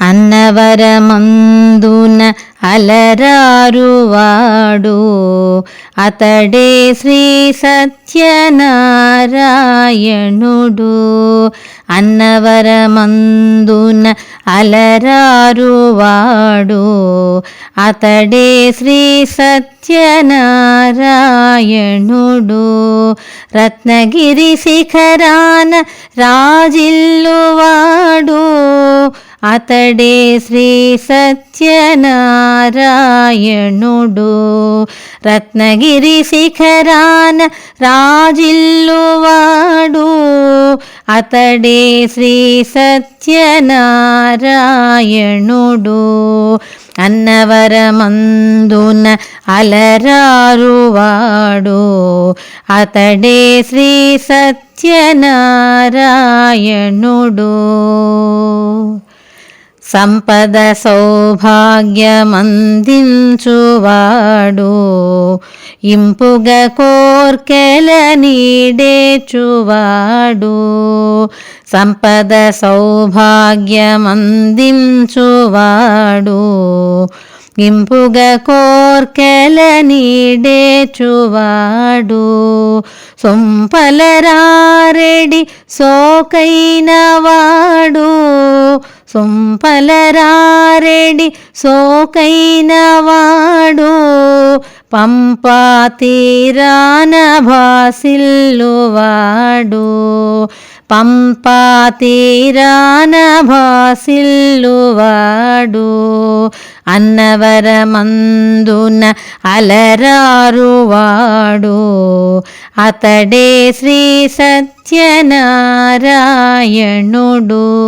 అన్నవరమందున అలరారువాడు అతడే శ్రీ సత్యనారాయణుడు అన్నవరమందున అలరారువాడు అతడే శ్రీ సత్యనారాయణుడు. రత్నగిరి శిఖరాన రాజిల్లువాడు. అతడే శ్రీ సత్యనారాయణుడు. రత్నగిరి శిఖరాన రాజిల్లువాడు. అతడే శ్రీ సత్యనారాయణుడు. అన్నవరమందున అలరారువాడు. అతడే శ్రీ సత్యనారాయణుడు. సంపద సౌభాగ్యమందించువాడు. ఇంపుగ కోర్కెల నీడేచువాడు. సంపద సౌభాగ్యమందించువాడు. ఇంపుగ కోర్కెల నీడేచువాడు సొంపలరారెడి సోకైన వాడు. సొంపలరారెడి సోకైన వాడు. పంపా తీరాన భాసిల్లువాడు పంపా భాసిల్లువాడు అన్నవరమందున అలరారువాడు. అతడే శ్రీ సత్యనారాయణుడు.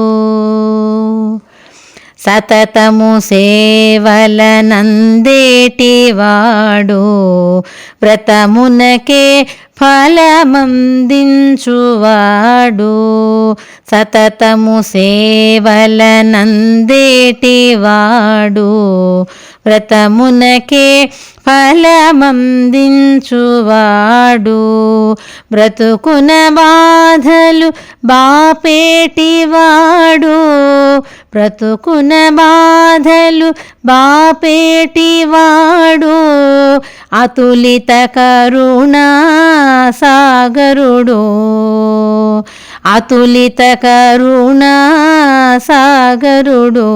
సతతము సేవలనందేటివాడు. వ్రతమునకే ఫలమందించువాడు. సతతము సేవలనందేటివాడు. వ్రతమునకే ఫలమందించువాడు. బ్రతుకున బాధలు బాపేటివాడు. బ్రతుకున బాధలు బాపేటివాడు అతులిత కరుణా సాగరుడు. అతులిత కరుణా సాగరుడు.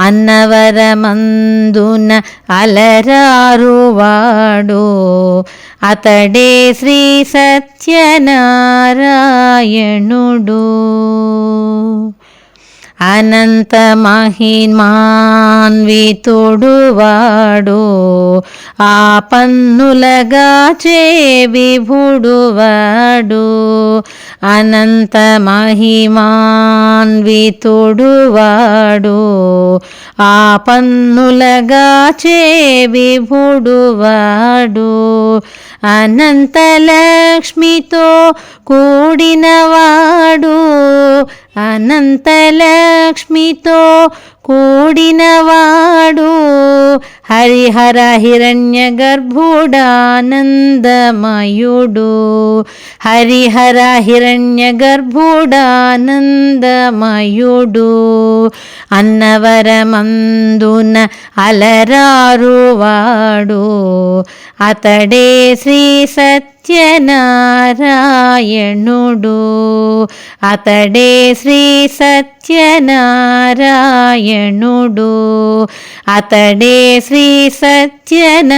అన్నవరమందున అలరారువాడు. అతడే శ్రీ సత్యనారాయణుడు. అనంత మహిమాన్వితుడువాడు ఆ పన్నులగా చే విభుడు అనంత మహిమాన్వితుడువాడు ఆ పన్నులగా చే విభుడు అనంతలక్ష్మితో కూడినవాడు. అనంతలక్ష్మితో కూడినవాడు. హరిహర హిరణ్య గర్భుడానందమయుడు హరిహర హిరణ్య గర్భుడానందమయుడు అన్నవరమందున అలరారువాడు. అతడే శ్రీ సత్య సత్యనారాయణుడు. అతడే శ్రీ సత్యనారాయణుడు. అతడే శ్రీ సత్యనారాయణుడు.